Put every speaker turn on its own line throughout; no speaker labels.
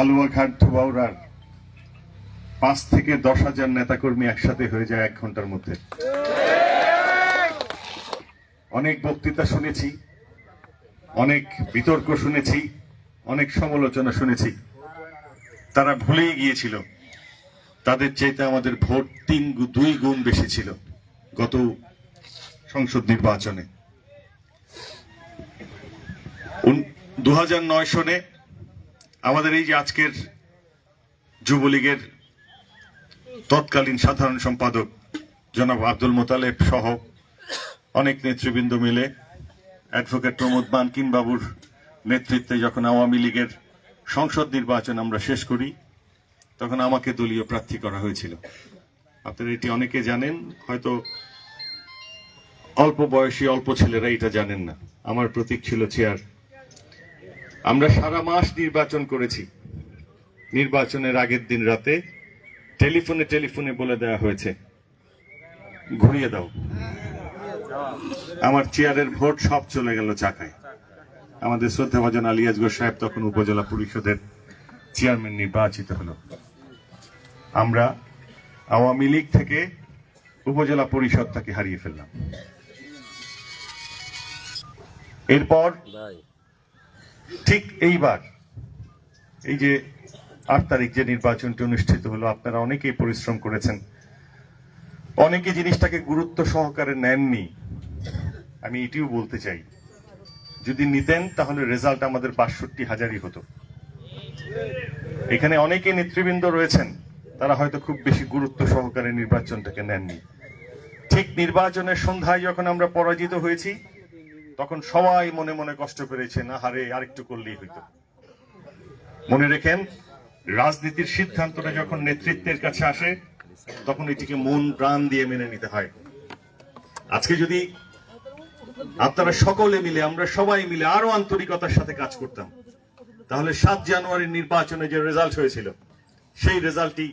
হালুয়াঘাট ধুবাউড়ার পাঁচ থেকে দশ হাজার নেতাকর্মী একসাথে হয়ে যায় এক ঘণ্টার মধ্যে। অনেক বক্তৃতা শুনেছি, অনেক বিতর্ক শুনেছি, অনেক সমালোচনা শুনেছি। তারা ভুলেই গিয়েছিল। তাদের চাইতে আমাদের ভোট তিন দুই গুণ বেশি ছিল গত সংসদ নির্বাচনে। দু হাজার নয় সনে আমাদের এই যে আজকের যুবলীগের তৎকালীন সাধারণ সম্পাদক জনাব আব্দুল মোতালেব সহ অনেক নেতৃবৃন্দ মিলে, অ্যাডভোকেট প্রমোদ মানকিন বাবুর নেতৃত্বে যখন আওয়ামী লীগের সংসদ নির্বাচন আমরা শেষ করি, তখন আমাকে দলীয় প্রার্থী করা হয়েছিল। আপনারা এটি অনেকে জানেন, হয়তো অল্প বয়সী অল্প ছেলেরা এটা জানেন না। আমার প্রতীক ছিল চেয়ার আমরা সারা মাস নির্বাচন করেছি। নির্বাচনের আগের দিন রাতে টেলিফোনে টেলিফোনে বলে দেওয়া হয়েছে, ঘুরিয়ে দাও। আমার চেয়ারের ভোট সব চলে গেল চাকায়। আমাদের শ্রদ্ধা শ্রদ্ধাভাজন আলিয়াজগর সাহেব তখন উপজেলা পরিষদের চেয়ারম্যান নির্বাচিত হলো। আমরা আওয়ামী লীগ থেকে উপজেলা পরিষদটাকে হারিয়ে ফেললাম। এরপর ঠিক এইবার, এই যে আট তারিখ যে নির্বাচনটি অনুষ্ঠিত হলো, আপনারা অনেকেই পরিশ্রম করেছেন। অনেকে জিনিসটাকে গুরুত্ব সহকারে নেননি। আমি এটিও বলতে চাই, যদি নিতেন তাহলে রেজাল্ট আমাদের বাষট্টি হাজারই হতো। এখানে অনেকে নেতৃবৃন্দ রয়েছেন, তারা হয়তো খুব বেশি গুরুত্ব সহকারে নির্বাচনটাকে নেননি। ঠিক নির্বাচনের সন্ধ্যায় যখন আমরা পরাজিত হয়েছি তখন সবাই মনে মনে কষ্ট করেছে, না, হারে, আরেকটু করলেই হইতো। মনে রেখেন, রাজনীতির সিদ্ধান্তটা যখন নেতৃত্বের কাছে আসে, তখন এটিকে মন প্রাণ দিয়ে মেনে নিতে হয়। আজকে যদি আপনারা সকলে মিলে, আমরা সবাই মিলে আরও আন্তরিকতার সাথে কাজ করতাম, তাহলে সাত জানুয়ারির নির্বাচনে যে রেজাল্ট হয়েছিল, সেই রেজাল্টটি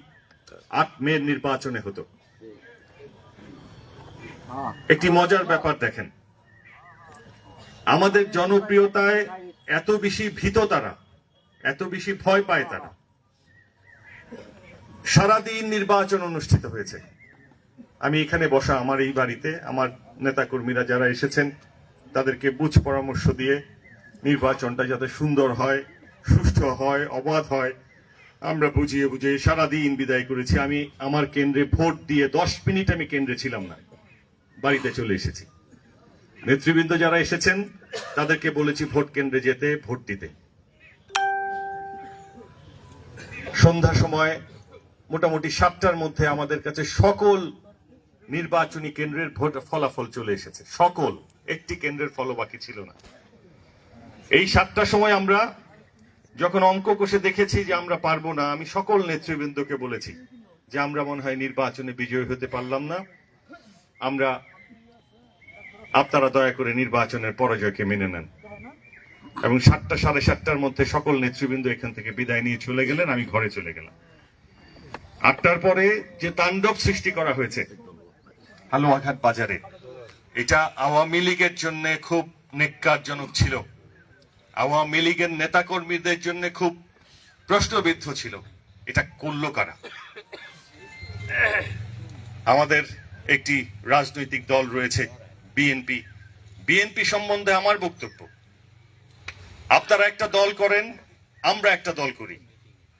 আট মে নির্বাচনে হতো। একটি মজার ব্যাপার দেখেন আমাদের জনপ্রিয়তায় এত বেশি ভীত তারা, এত বেশি ভয় পায় তারা। সারাদিন নির্বাচন অনুষ্ঠিত হয়েছে। আমি এখানে বসা আমার এই বাড়িতে আমার নেতাকর্মীরা যারা এসেছেন, তাদেরকে বুঝ পরামর্শ দিয়ে নির্বাচনটা যাতে সুন্দর হয়, সুষ্ঠু হয়, অবাধ হয়, আমরা বুঝিয়ে বুঝিয়ে সারাদিন বিদায় করেছি। আমি আমার কেন্দ্রে ভোট দিয়ে দশ মিনিট আমি কেন্দ্রে ছিলাম না, বাড়িতে চলে এসেছি। নেতৃবৃন্দ যারা এসেছেন, তাদেরকে বলেছি ভোট কেন্দ্রে যেতে, ভোট দিতে। সন্ধ্যা সময়, মোটামুটি সাতটার মধ্যে আমাদের কাছে সকল নির্বাচনী কেন্দ্রের ভোট ফলাফল চলে এসেছে। সকল। একটি কেন্দ্রের ফল বাকি ছিল না। এই সাতটার সময় আমরা যখন অঙ্ক কষে দেখেছি যে আমরা পারব না, আমি সকল নেতৃবৃন্দকে বলেছি যে আমরা মনে হয় নির্বাচনে বিজয়ী হতে পারলাম না। আমরা আপনারা দয়া করে নির্বাচনের পরাজয়কে মেনে নেন। এবং সাতটা, সাড়ে সাতটার মধ্যে সকল নেতৃবৃন্দ এখান থেকে বিদায় নিয়ে চলে গেলেন, আমি ঘরে চলে গেলাম। আটটার পরে যে তাণ্ডব সৃষ্টি করা হয়েছে, হালুয়াঘাট বাজারে, এটা আওয়ামী লীগের জন্য খুব নেককারজনক ছিল। আওয়ামী লীগের নেতাকর্মীদের জন্য খুব প্রশ্নবিদ্ধ ছিল, এটা করল কারা? আমাদের একটি রাজনৈতিক দল রয়েছে বিএনপি। বিএনপি সম্বন্ধে আমার বক্তব্য, আপনারা একটা দল করেন, আমরা একটা দল করি।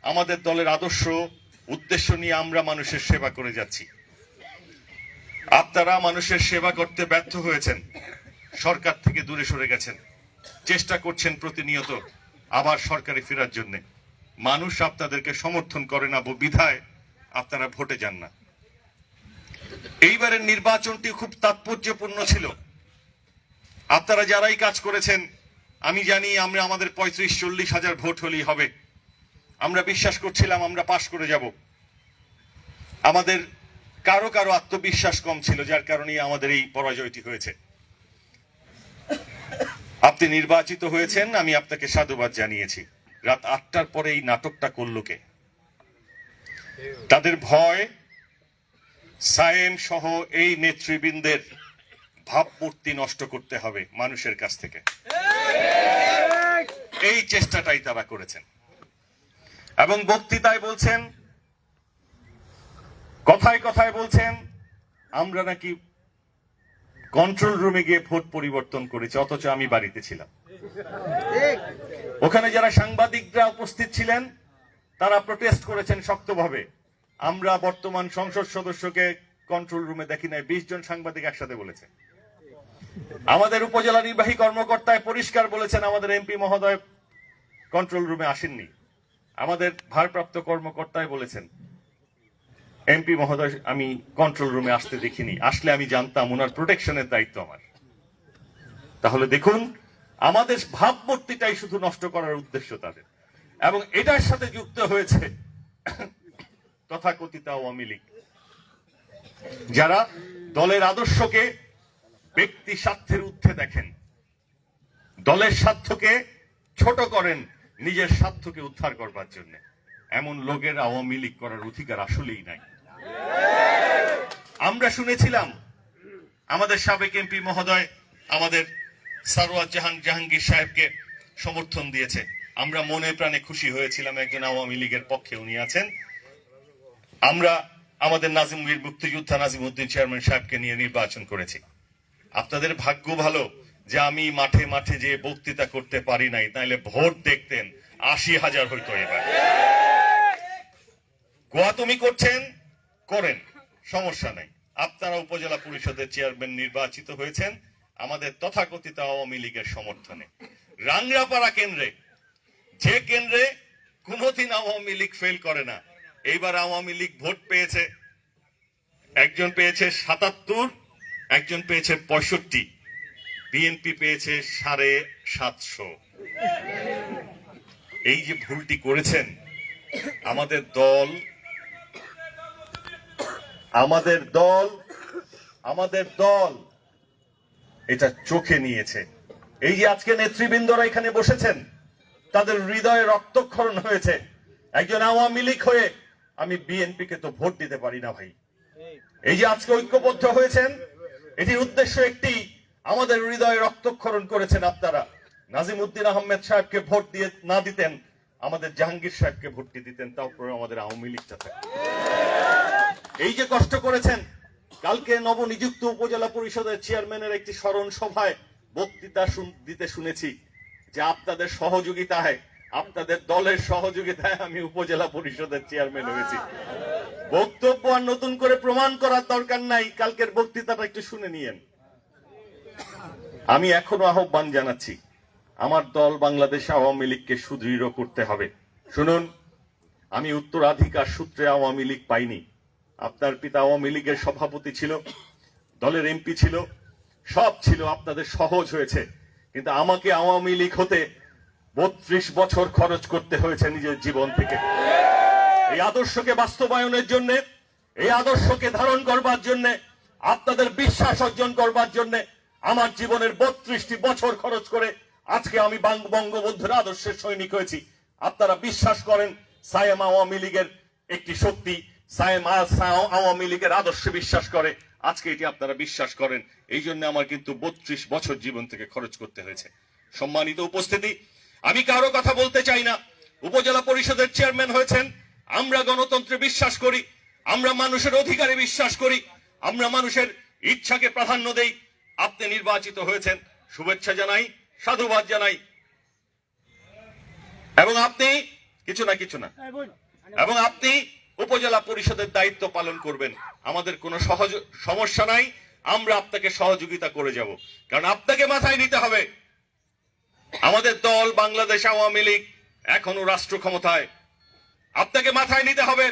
আমাদের দলের আদর্শ, উদ্দেশ্য নিয়ে আমরা মানুষের সেবা করে যাচ্ছি। আপনারা মানুষের সেবা করতে ব্যর্থ হয়েছেন, সরকার থেকে দূরে সরে গেছেন। চেষ্টা করছেন প্রতিনিয়ত আবার সরকারে ফেরার জন্য। মানুষ আপনাদেরকে সমর্থন করে না, বিধায় আপনারা ভোটে যান না। এইবারের নির্বাচনটি খুব তাৎপর্যপূর্ণ ছিল। আপনারা যারাই কাজ করেছেন, আমি জানি আমরা আমাদের পঁয়ত্রিশ চল্লিশ হাজার ভোট হলেই হবে। আমরা বিশ্বাস করছিলাম আমরা পাশ করে যাব। আমাদের কারও কারও আত্মবিশ্বাস কম ছিল, যার কারণে আমাদের এই পরাজয়টি হয়েছে। আপনি নির্বাচিত হয়েছেন, আমি আপনাকে সাধুবাদ জানিয়েছি। রাত আটটার পরে এই নাটকটা করল কে? তাদের ভয় সায়েম সহ এই নেতৃবৃন্দের ভাবমূর্তি নষ্ট করতে হবে মানুষের কাছ থেকে। এই চেষ্টাটাই তারা করেছেন। এবং বক্তৃতায় বলছেন, কথায় কথায় বলছেন, আমরা নাকি কন্ট্রোল রুমে গিয়ে ভোট পরিবর্তন করেছি, অথচ আমি বাড়িতে ছিলাম। ওখানে যারা সাংবাদিকরা উপস্থিত ছিলেন, তারা প্রোটেস্ট করেছেন শক্তভাবে। আমরা বর্তমান সংসদ সদস্যকে কন্ট্রোল রুমে দেখি নাই, বিশ জন সাংবাদিক একসাথে বলেছে। আমাদের উপজেলা নির্বাহী কর্মকর্তায় পরিষ্কার বলেছেন, আমাদের এমপি মহোদয় কন্ট্রোল রুমে আসেননি। আমাদের ভারপ্রাপ্ত কর্মকর্তায় বলেছেন, এমপি মহোদয়, আমি কন্ট্রোল রুমে আসতে দেখিনি, আসলে আমি জানতাম ওনার প্রোটেকশনের দায়িত্ব আমার। তাহলে দেখুন, আমাদের ভাবমূর্তিটাই শুধু নষ্ট করার উদ্দেশ্য তাদের। এবং এটার সাথে যুক্ত হয়েছে তথাকথিত আওয়ামী লীগ। যারা দলের আদর্শকে ব্যক্তি স্বার্থের ঊর্ধ্বে দেখেন, দলের স্বার্থকে ছোট করেন, নিজের স্বার্থকে উদ্ধার করবার জন্য। এমন লোকের আওয়ামী লীগ করার অধিকার আসলেই নাই। আমরা শুনেছিলাম, আমাদের সাবেক এমপি মহোদয়, আমাদের সারোয়ার জাহান জাহাঙ্গীর সাহেবকে সমর্থন দিয়েছে। আমরা মনে প্রাণে খুশি হয়েছিলাম, একজন আওয়ামী লীগের পক্ষে উনি আছেন। আমরা আমাদের নাজিম বীর মুক্তিযোদ্ধা নাজিম উদ্দিন চেয়ারম্যান সাহেবকে নিয়ে নির্বাচন করেছি। আপনাদের ভাগ্য ভালো যে আমি মাঠে মাঠে যে বক্তৃতা করতে পারি নাই, তাইলে ভোট দেখতেন আশি হাজার হইতো এবার। গোয়া তুমি করছেন? করেন, সমস্যা নাই। আপনারা উপজেলা পরিষদের চেয়ারম্যান নির্বাচিত হয়েছেন। আমাদের তথাকথিত আওয়ামী লীগের সমর্থনে। রাংরাপাড়া কেন্দ্রে, যে কেন্দ্রে কোনোদিন আওয়ামী লীগ ফেল করে না এইবার আওয়ামী লীগ ভোট পেয়েছে। একজন পেয়েছে সাতাত্তর, একজন পেয়েছে পঁয়ষট্টি। বিএনপি পেয়েছে সাড়ে সাতশো। এই যে ভুলটি করেছেন, আমাদের দল আমাদের দল আমাদের দল, এটা চোখে নিয়েছে। এই যে আজকে নেতৃবৃন্দরা এখানে বসেছেন, তাদের হৃদয়ে রক্তক্ষরণ হয়েছে। একজন আওয়ামী লীগ হয়ে আমি বিএনপি কে তো ভোট দিতে পারি না ভাই। এই যে আজকে ঐক্যবদ্ধ হয়েছেন এটির উদ্দেশ্য একটি আমাদের হৃদয়ে রক্তক্ষরণ করেছেন আপনারা। নাজিম উদ্দিন আহমেদ সাহেবকে ভোট দিয়ে না দিতেন আমাদের জাহাঙ্গীর সাহেবকে ভোটটি দিতেন তারপরে আমাদের আওয়ামী লীগটা থাকে এই যে কষ্ট করেছেন কালকে নবনিযুক্ত উপজেলা পরিষদের চেয়ারম্যানের একটি স্মরণ সভায় বক্তৃতা দিতে শুনেছি যে আপনাদের সহযোগিতায় আপনাদের দলের সহযোগিতায় আমি উপজেলা পরিষদের চেয়ারম্যান হয়েছি। বক্তব্য আর নতুন করে প্রমাণ করার দরকার নাই কালকের বক্তৃতাটা একটু শুনে নিয়েন। আমি এখনও আহ্বান জানাচ্ছি আমার দল বাংলাদেশ আওয়ামী লীগকে সুদৃঢ় করতে হবে। শুনুন আমি উত্তরাধিকার সূত্রে আওয়ামী লীগ পাইনি। আপনার পিতা আওয়ামী লীগের সভাপতি ছিল দলের এমপি ছিল সব ছিল আপনাদের সহজ হয়েছে। কিন্তু আমাকে আওয়ামী লীগ হতে বত্রিশ বছর খরচ করতে হয়েছে নিজের জীবন থেকে। এই আদর্শকে বাস্তবায়নের জন্য, এই আদর্শকে ধারণ করবার জন্য, আপনাদের বিশ্বাস অর্জন করবার জন্য আমার জীবনের বত্রিশটি বছর খরচ করে আজকে আমি বঙ্গবন্ধুর আদর্শের সৈনিক হয়েছি। আপনারা বিশ্বাস করেন, সায়েম আওয়ামী লীগের একটি শক্তি, সায়েম আওয়ামী লীগের আদর্শে বিশ্বাস করে। আজকে এটি আপনারা বিশ্বাস করেন। এই জন্য আমার কিন্তু বত্রিশ বছর জীবন থেকে খরচ করতে হয়েছে। সম্মানিত উপস্থিতি আমি কারও কথা বলতে চাই না। উপজেলা পরিষদের চেয়ারম্যান হয়েছেন। আমরা গণতন্ত্রে বিশ্বাস করি। আমরা মানুষের অধিকারে বিশ্বাস করি। আমরা মানুষের ইচ্ছাকে প্রাধান্য দেই। আপনি নির্বাচিত হয়েছেন। শুভেচ্ছা জানাই সাধুবাদ জানাই। এবং আপনি কিছু না কিছু না। এবং আপনি উপজেলা পরিষদের দায়িত্ব পালন করবেন। আমাদের কোনো সহজ সমস্যা নাই। আমরা আপনাকে সহযোগিতা করে যাব। কারণ আপনাকে মাথায় নিতে হবে। আমাদের দল, বাংলাদেশ, আওয়ামী লীগ এখনও রাষ্ট্র ক্ষমতায়। আপনাকে মাথায় নিতে হবে,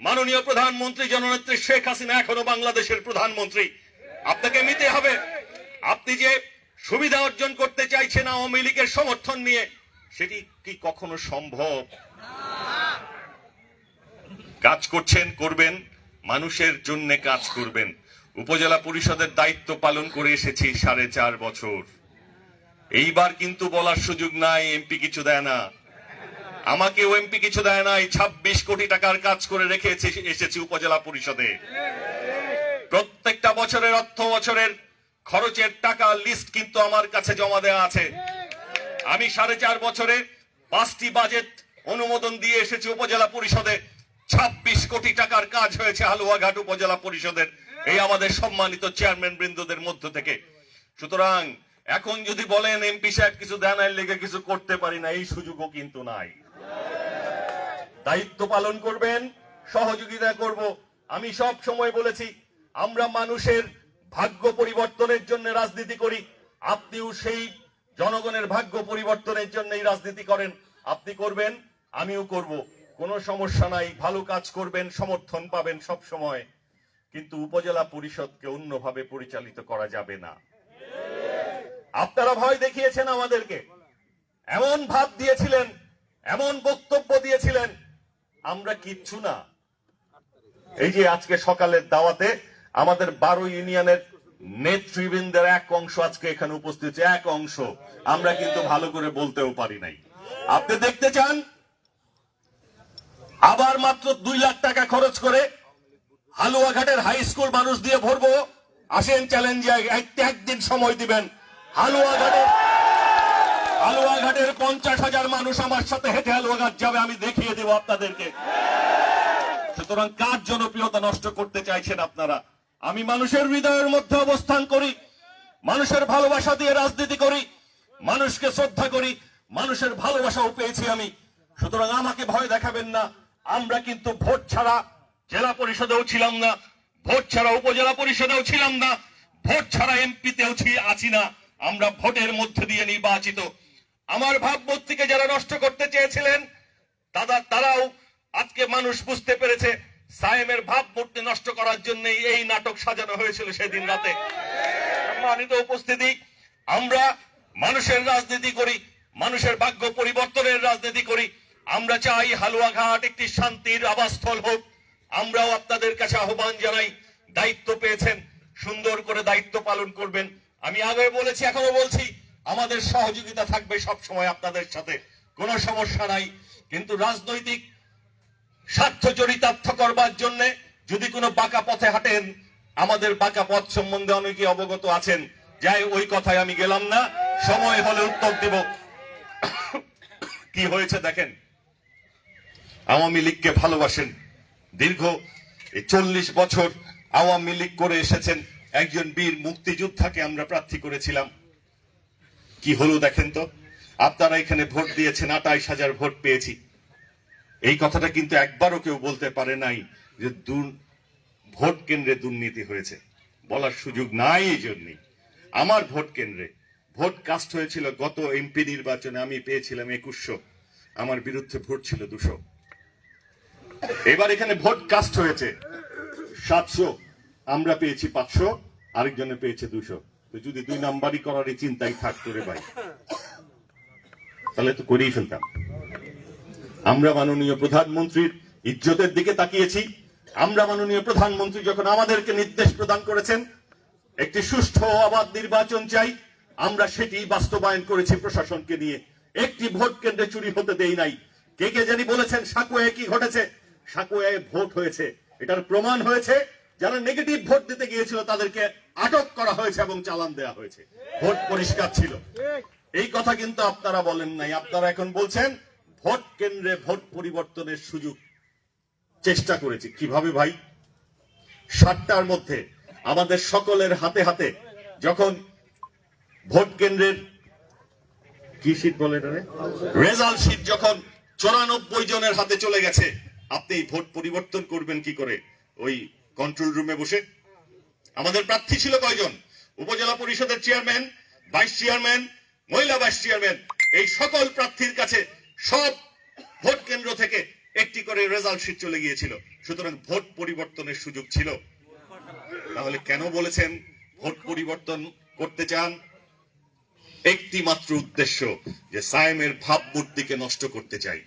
মাননীয় প্রধানমন্ত্রী জননেত্রী শেখ হাসিনা এখনও বাংলাদেশের প্রধানমন্ত্রী। আপনাকে নিতে হবে, আপনি যে সুবিধা অর্জন করতে চাইছেন আওয়ামী লীগের সমর্থন নিয়ে, সেটি কি কখনো সম্ভব? কাজ করছেন, করবেন, মানুষের জন্য কাজ করবেন। উপজেলা পরিষদের দায়িত্ব পালন করে এসেছি সাড়ে চার বছর। এইবার কিন্তু বলার সুযোগ নাই, এমপি কিছু দেয় না। আমাকে এমপি কিছু দেয় নাই, ছাব্বিশ কোটি টাকার কাজ করে রেখে এসেছি উপজেলা পরিষদে। প্রত্যেকটা বছরের অর্থ বছরের খরচের টাকা লিস্ট কিন্তু আমার কাছে জমা দেওয়া আছে। আমি সাড়ে চার বছরে পাঁচটি বাজেট অনুমোদন দিয়ে এসেছি উপজেলা পরিষদে। ছাব্বিশ কোটি টাকার কাজ হয়েছে হালুয়াঘাট উপজেলা পরিষদের। এই আমাদের সম্মানিত চেয়ারম্যান বৃন্দদের মধ্য থেকে। সুতরাং এখন যদি বলেন এমপি সাহেব কিছু দেন আর লেগে কিছু করতে পারি না, এই সুযোগও কিন্তু নাই। দায়িত্ব পালন করবেন, সহযোগিতা করব। আমি সব সময় বলেছি, আমরা মানুষের ভাগ্য পরিবর্তনের জন্য রাজনীতি করি। আপনিও সেই জনগণের ভাগ্য পরিবর্তনের জন্যই রাজনীতি করেন। আপনি করবেন, আমিও করব। কোনো সমস্যা নাই, ভালো কাজ করবেন, সমর্থন পাবেন সব সময়। কিন্তু উপজেলা পরিষদকে অন্যভাবে পরিচালিত করা যাবে না। আপনারা ভয় দেখিয়েছেন আমাদেরকে। এমন ভাব দিয়েছিলেন, এমন বক্তব্য দিয়েছিলেন, আমরা কিচ্ছু না। এই যে আজকে সকালের দাওয়াতে আমাদের বারো ইউনিয়নের নেতৃবৃন্দের এক অংশ আজকে এখানে উপস্থিত এক অংশ। আমরা কিন্তু ভালো করে বলতেও পারি নাই। আপনি দেখতে চান? আবার মাত্র দুই লাখ টাকা খরচ করে হালুয়াঘাটের হাই স্কুল মানুষ দিয়ে ভরবো। আসেন, চ্যালেঞ্জে একদিন সময় দিবেন। হালুয়াঘাটের হালুয়াঘাটের পঞ্চাশ হাজার মানুষ আমার সাথে হেঁটে হালুয়াঘাট যাবে, আমি দেখিয়ে দেবো আপনাদেরকে। সুতরাং কার জনপ্রিয়তা নষ্ট করতে চাইছেন আপনারা? আমি মানুষের হৃদয়ের মধ্যে অবস্থান করি, মানুষের ভালোবাসা দিয়ে রাজনীতি করি, মানুষকে শ্রদ্ধা করি, মানুষের ভালোবাসাও পেয়েছি আমি। সুতরাং আমাকে ভয় দেখাবেন না, আমরা কিন্তু ভোট ছাড়া জেলা পরিষদেও ছিলাম না, ভোট ছাড়া উপজেলা পরিষদেও ছিলাম না, ভোট ছাড়া এমপিতেও আছি না। আমরা ভোটের মধ্যে দিয়ে নির্বাচিত। আমার ভাবমূর্তিকে যারা নষ্ট করতে চেয়েছিলেন, দাদা, তারাও আজকে মানুষ বুঝতে পেরেছে, সায়েমের ভাবমূর্তি নষ্ট করার জন্য এই নাটক সাজানো হয়েছিল সেদিন রাতে। সম্মানিত উপস্থিতি, আমরা মানুষের রাজনীতি করি, মানুষের ভাগ্য পরিবর্তনের রাজনীতি করি। আমরা চাই হালুয়াঘাট একটি শান্তির আবাসস্থল হোক। আমরাও আপনাদের কাছে আহ্বান জানাই, দায়িত্ব পেয়েছেন, সুন্দর করে দায়িত্ব পালন করবেন। আমি আগে বলেছি এখনও বলছি, আমাদের সহযোগিতা থাকবে সব সময় আপনাদের সাথে। কোনো সমস্যা নাই। কিন্তু রাজনৈতিক স্বার্থ চরিতার্থ করবার জন্য যদি কোনো বাঁকা পথে হাঁটেন, আমাদের বাঁকা পথ সম্বন্ধে অনেকে অবগত আছেন। যাই ওই কথায় আমি গেলাম না। সময় হলে উত্তর দেব। কি হয়েছে দেখেন? আওয়ামী লীগকে ভালোবাসেন। দীর্ঘ চল্লিশ বছর আওয়ামী লীগ করে এসেছেন। একজন বীর মুক্তিযোদ্ধাকে আমরা প্রার্থী করেছিলাম। কি হলো দেখেন তো? আপনারা এখানে ভোট দিয়েছেন আটাইশ হাজার ভোট পেয়েছি। এই কথাটা কিন্তু একবারও কেউ বলতে পারে নাই যে ভোট কেন্দ্রে দুর্নীতি হয়েছে। বলার সুযোগ নাই এই জন্যই। আমার ভোট কেন্দ্রে। ভোট কাস্ট হয়েছিল গত এমপি নির্বাচনে, আমি পেয়েছিলাম একুশশো। আমার বিরুদ্ধে ভোট ছিল দুশো। এবার এখানে ভোট কাস্ট হয়েছে সাতশো। আমরা পেয়েছি পাঁচশো, আরেকজনে পেয়েছে দুশো। তো যদি দুই নাম্বারই করার এই চিন্তাই থাকতো রে ভাই। তাহলে তো করেই ফেলতাম। আমরা মাননীয় প্রধানমন্ত্রীর ইজ্জতের দিকে তাকিয়েছি। আমরা মাননীয় প্রধানমন্ত্রী যখন আমাদেরকে নির্দেশ প্রদান করেছেন, একটি সুষ্ঠু অবাধ নির্বাচন চাই, আমরা সেটি বাস্তবায়ন করেছি প্রশাসনকে নিয়ে। একটি ভোট কেন্দ্রে চুরি হতে দেই নাই। কে কে জানি বলেছেন, সাকুয়ায় কি ঘটেছে? সাকুয়ায় ভোট হয়েছে। এটার প্রমাণ হয়েছে যারা নেগেটিভ ভোট দিতে গিয়েছিল, তাদেরকে আটক করা হয়েছে এবং চালান দেওয়া হয়েছে। ভোট পরিষ্কার ছিল। এই কথা কিন্তু আপনারা বলেন নাই। আপনারা এখন বলছেন, ভোট কেন্দ্রে ভোট পরিবর্তনের সুযোগ চেষ্টা করেছি। কীভাবে ভাই? সাতটার মধ্যে আমাদের সকলের হাতে হাতে যখন ভোট কেন্দ্রের কি শীট বলে রেজাল্ট শীট যখন চৌরানব্বই জনের হাতে চলে গেছে, আপনি ভোট পরিবর্তন করবেন কি করে? ওই কন্ট্রোল রুমে বসে। আমাদের প্রার্থী ছিল কয়জন? উপজেলা পরিষদের চেয়ারম্যান ভাইস চেয়ারম্যান মহিলা ভাইস চেয়ারম্যান এই সকল প্রার্থীর কাছে সব ভোট কেন্দ্র থেকে একটি করে রেজাল্ট শিট চলে গিয়েছিল। সুতরাং ভোট পরিবর্তনের সুযোগ ছিল। তাহলে কেন বলেছেন ভোট পরিবর্তন করতে চান? একটি মাত্র উদ্দেশ্য যে সায়েমের ভাবমূর্তিকে নষ্ট করতে চাই।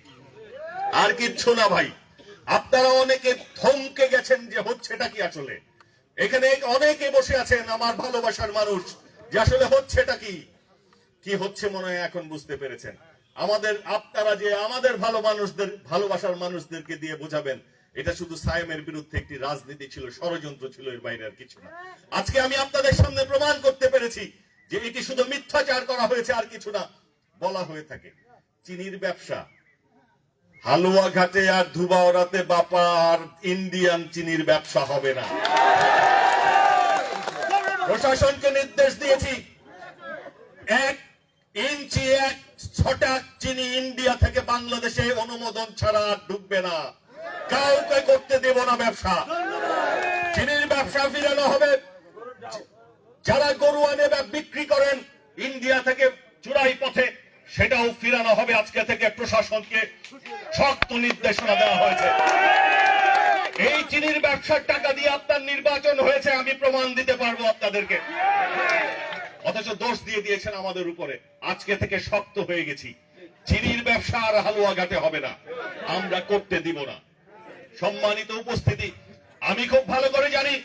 আর কিচ্ছু না ভাই। আপনারা অনেকে থমকে গেছেন যে হচ্ছেটা কি আসলে? এখানে অনেকে বসে আছেন আমার ভালোবাসার মানুষ, যে আসলে হচ্ছেটা কি? কি হচ্ছে মনে হয় এখন বুঝতে পেরেছেন? আমাদের, আপনারা যে আমাদের ভালো মানুষদের, ভালোবাসার মানুষদেরকে দিয়ে বোঝাবেন, এটা শুধু সায়েমের বিরুদ্ধে একটি রাজনীতি ছিল, ষড়যন্ত্র ছিল এর বাইরে আর কিছু না। আজকে আমি আপনাদের সামনে প্রমাণ করতে পেরেছি যে এটি শুধু মিথ্যাচার করা হয়েছে আর কিছু না, বলা হয়ে থাকে। চিনির ব্যবসা হালুয়া ঘাটে আর ধুবাওড়াতে বাপা আর ইন্ডিয়ান চিনির ব্যবসা হবে না। প্রশাসনকে নির্দেশ দিয়েছি, এক ইঞ্চি, এক ছটা চিনি ইন্ডিয়া থেকে বাংলাদেশে অনুমোদন ছাড়া আর ঢুকবে না। কাউকে করতে দেব না ব্যবসা। চিনির ব্যবসা ফিরানো হবে। যারা গরু আনে বিক্রি করেন, ইন্ডিয়া থেকে চুরাই পথে সেটাও ফিরানো হবে আজকে থেকে প্রশাসনকে। শক্ত নির্দেশনা দেওয়া হয়েছে। এই চিনির ব্যবসার টাকা দিয়ে আপনার নির্বাচন হয়েছে, আমি প্রমাণ দিতে পারব আপনাদেরকে। অথচ দোষ দিয়ে দিয়েছেন আমাদের উপরে। আজকে থেকে শক্ত হয়ে গেছি। চিনির ব্যবসা আর হালুয়া ঘাটে হবে না। আমরা করতে দিব না। সম্মানিত উপস্থিতি, আমি খুব ভালো করে জানি।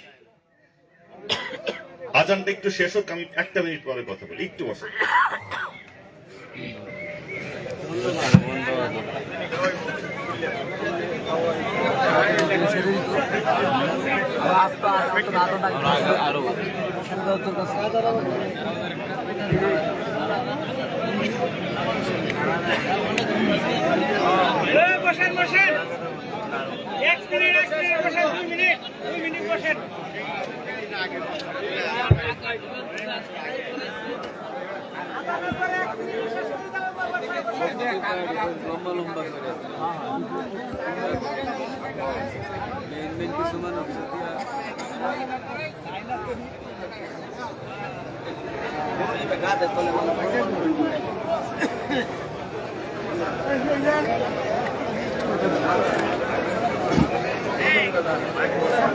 আজানটা একটু শেষ হোক, আমি একটা মিনিট পরে কথা বলি। একটু বসে
এই বসেন বসেন এক মিনিট এক মিনিট বসেন দুই মিনিট দুই মিনিট বসেন
লম্বা লম্বা করে মেন মেন কিছু